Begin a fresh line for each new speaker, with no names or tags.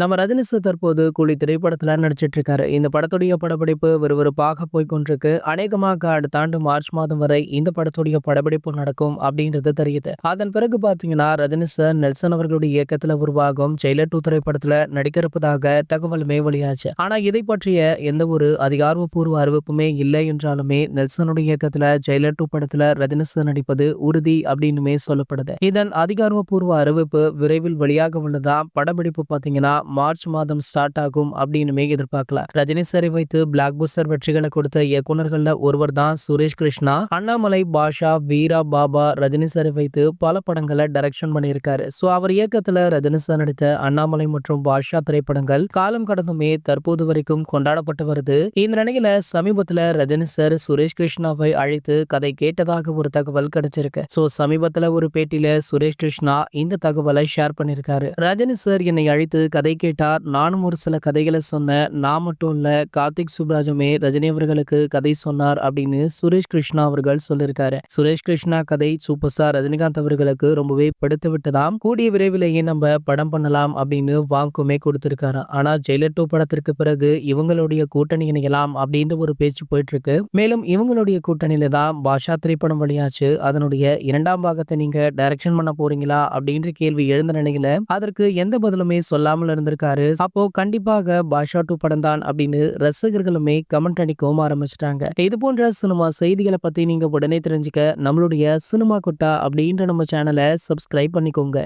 நம்ம ரஜினி சார் தற்போது கூலி திரைப்படத்தில் நடிச்சிட்டு இருக்காரு இந்த படத்துடைய படப்பிடிப்பு விறுவிறுப்பாக போய்கொண்டிருக்கு அநேகமாக அடுத்த ஆண்டு மார்ச் மாதம் வரை இந்த படத்துடைய படப்பிடிப்பு நடக்கும் அப்படின்றது தெரியுது. அதன் பிறகு பார்த்தீங்கன்னா ரஜினி சார் நெல்சன் அவர்களுடைய இயக்கத்தில் உருவாகும் ஜெயிலர் டூ திரைப்படத்தில் நடிக்க இருப்பதாக தகவலுமே வெளியாச்சு. ஆனால் இதை பற்றிய எந்த ஒரு அதிகாரப்பூர்வ அறிவிப்புமே இல்லை என்றாலுமே நெல்சனுடைய இயக்கத்தில் ஜெயிலர் டூ படத்தில் ரஜினி சார் நடிப்பது உறுதி அப்படின்னுமே சொல்லப்படுது. இதன் அதிகாரப்பூர்வ அறிவிப்பு விரைவில் வெளியாக உள்ளதா படப்பிடிப்பு பார்த்தீங்கன்னா மார்ச் மாதம் ஸ்டார்ட் ஆகும் அப்படின்னுமே எதிர்பார்க்கலாம் ரஜினி சரி வைத்து பிளாக் புஸ்டர் வெற்றிகளை கொடுத்த இயக்குனர்கள்ல ஒருவர் தான் சுரேஷ் கிருஷ்ணா. அண்ணாமலை பாஷா வீரா பாபா ரஜினி சாரை வைத்து பல படங்களை டைரக்ஷன் பண்ணியிருக்காரு. சோ அவர் இயக்கத்துல ரஜினி சார் நடித்த அண்ணாமலை மற்றும் பாஷா திரைப்படங்கள் காலம் கடந்துமே தற்போது வரைக்கும் கொண்டாடப்பட்டு வருது. இந்த நிலையில சமீபத்துல ரஜினி சார் சுரேஷ் கிருஷ்ணாவை அழைத்து கதை கேட்டதாக ஒரு தகவல் கிடைச்சிருக்கு. சோ சமீபத்துல ஒரு பேட்டியில சுரேஷ் கிருஷ்ணா இந்த தகவலை ஷேர் பண்ணியிருக்காரு. ரஜினி சார் என்னை அழைத்து கதை கேட்டார். நானும் ஒரு சில கதைகளை சொன்னேன். நான் மட்டும் இல்ல கார்த்திக் சுப்ராஜுமே ரஜினி அவர்களுக்கு கதை சொன்னார் அப்படின்னு சுரேஷ் கிருஷ்ணா அவர்கள் சொல்லியிருக்காரு சுரேஷ் கிருஷ்ணா கதை சூப்பர் ஸ்டார் ரஜினிகாந்த் அவர்களுக்கு ரொம்பவே பிடித்து விட்டதாம். கூடிய விரைவிலேயே நம்ம படம் பண்ணலாம் அப்படின்னு வாக்குமே கொடுத்திருக்காரு. ஆனா ஜெயிலர் டூ படத்திற்கு பிறகு இவங்களுடைய கூட்டணி இணையலாம் அப்படின்ற ஒரு பேச்சு போயிட்டு இருக்கு மேலும் இவங்களுடைய கூட்டணியில தான் பாஷா திரைப்படம் வழியாச்சு அதனுடைய இரண்டாம் பாகத்தை நீங்க டைரக்ஷன் பண்ண போறீங்களா அப்படின்ற கேள்வி எழுந்த நிலையில அதற்கு எந்த பதிலுமே சொல்லாமல் வந்திருக்காரு. அப்போ கண்டிப்பாக பாஷா டூ படம் தான் அப்படின்னு ரசிகர்களுமே கமெண்ட் அடிக்கவும் ஆரம்பிச்சிட்டாங்க. இது போன்ற சினிமா செய்திகளை பத்தி நீங்க உடனே தெரிஞ்சுக்க நம்மளுடைய சினிமா குட்டா அப்படின்ற நம்ம சேனலை சப்ஸ்கிரைப் பண்ணிக்கோங்க.